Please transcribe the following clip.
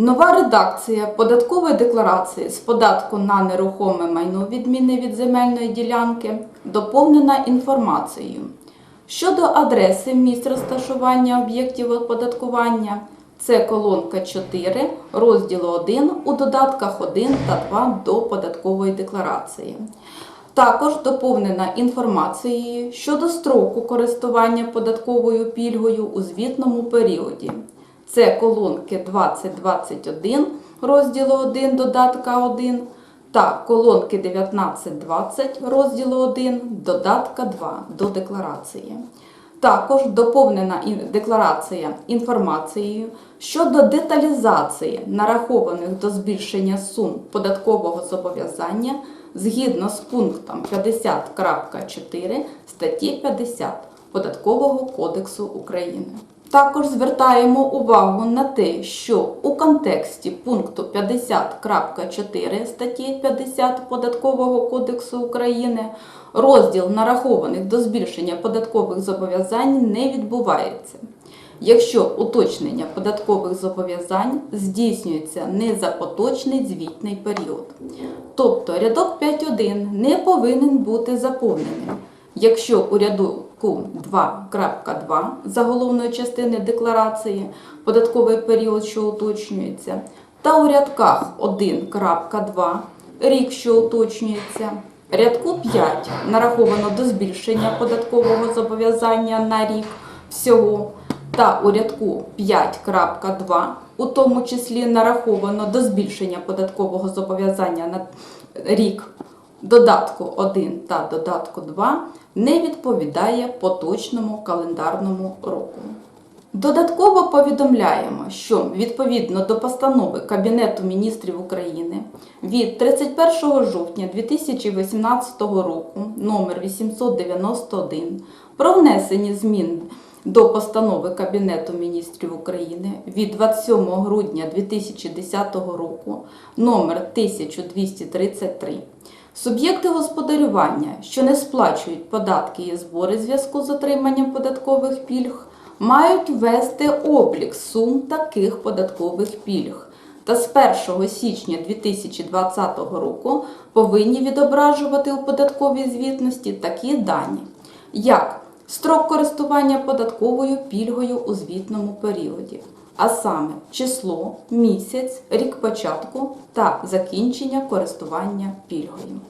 Нова редакція податкової декларації з податку на нерухоме майно відмінне від земельної ділянки доповнена інформацією щодо адреси місць розташування об'єктів оподаткування. Це колонка 4 розділу 1 у додатках 1 та 2 до податкової декларації. Також доповнена інформацією щодо строку користування податковою пільгою у звітному періоді. Це колонки 2021 розділу 1 додатка 1 та колонки 1920 розділу 1 додатка 2 до декларації. Також доповнена декларація інформацією щодо деталізації нарахованих до збільшення сум податкового зобов'язання згідно з пунктом 50.4 статті 50 Податкового кодексу України. Також звертаємо увагу на те, що у контексті пункту 50.4 статті 50 Податкового кодексу України розділ нарахованих до збільшення податкових зобов'язань не відбувається. Якщо уточнення податкових зобов'язань здійснюється не за поточний звітний період. Тобто рядок 5.1 не повинен бути заповненим. Якщо у рядку 2.2 заголовної частини декларації податковий період, що уточнюється, та у рядках 1.2 рік, що уточнюється, рядку 5 нараховано до збільшення податкового зобов'язання на рік всього, та у рядку 5.2 у тому числі нараховано до збільшення податкового зобов'язання на рік додатку 1 та додатку 2 не відповідає поточному календарному року. Додатково повідомляємо, що відповідно до постанови Кабінету міністрів України від 31 жовтня 2018 року номер 891 про внесення змін до постанови Кабінету міністрів України від 27 грудня 2010 року номер 1233 Суб'єкти господарювання, що не сплачують податки і збори в зв'язку з отриманням податкових пільг, мають вести облік сум таких податкових пільг та з 1 січня 2020 року повинні відображувати у податковій звітності такі дані, як строк користування податковою пільгою у звітному періоді, а саме число, місяць, рік початку та закінчення користування пільгою.